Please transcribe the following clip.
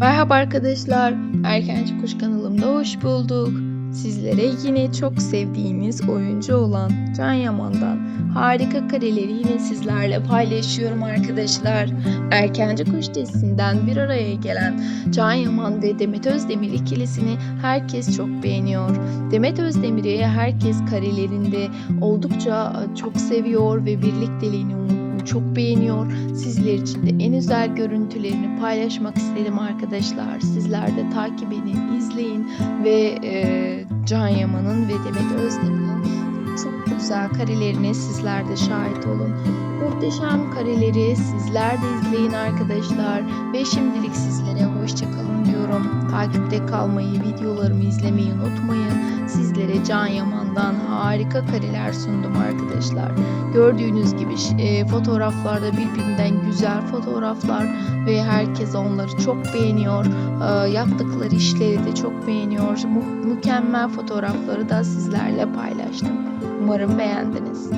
Merhaba arkadaşlar, Erkenci Kuş kanalımda hoş bulduk. Sizlere yine çok sevdiğiniz oyuncu olan Can Yaman'dan harika kareleri yine sizlerle paylaşıyorum arkadaşlar. Erkenci Kuş dizisinden bir araya gelen Can Yaman ve Demet Özdemir ikilisini herkes çok beğeniyor. Demet Özdemir'i herkes karelerinde oldukça çok seviyor ve birlikteliğini çok beğeniyor. Sizler için de en özel görüntülerini paylaşmak istedim arkadaşlar. Sizler de takip edin, izleyin ve e, Can Yaman'ın ve Demet Özdemir'in çok güzel karelerine sizler de şahit olun. Muhteşem kareleri sizler de izleyin arkadaşlar. Ve şimdilik sizlere hoşçakalın diyorum. Takipte kalmayı, videolarımı izlemeyi unutmayın. Sizlere Can Yaman'dan harika kareler sundum arkadaşlar. Gördüğünüz gibi e, fotoğraflarda birbirinden güzel fotoğraflar ve herkes onları çok beğeniyor. E, yaptıkları işleri de çok beğeniyor. Mu- mükemmel fotoğrafları da sizlerle paylaştım. Umarım beğendiniz.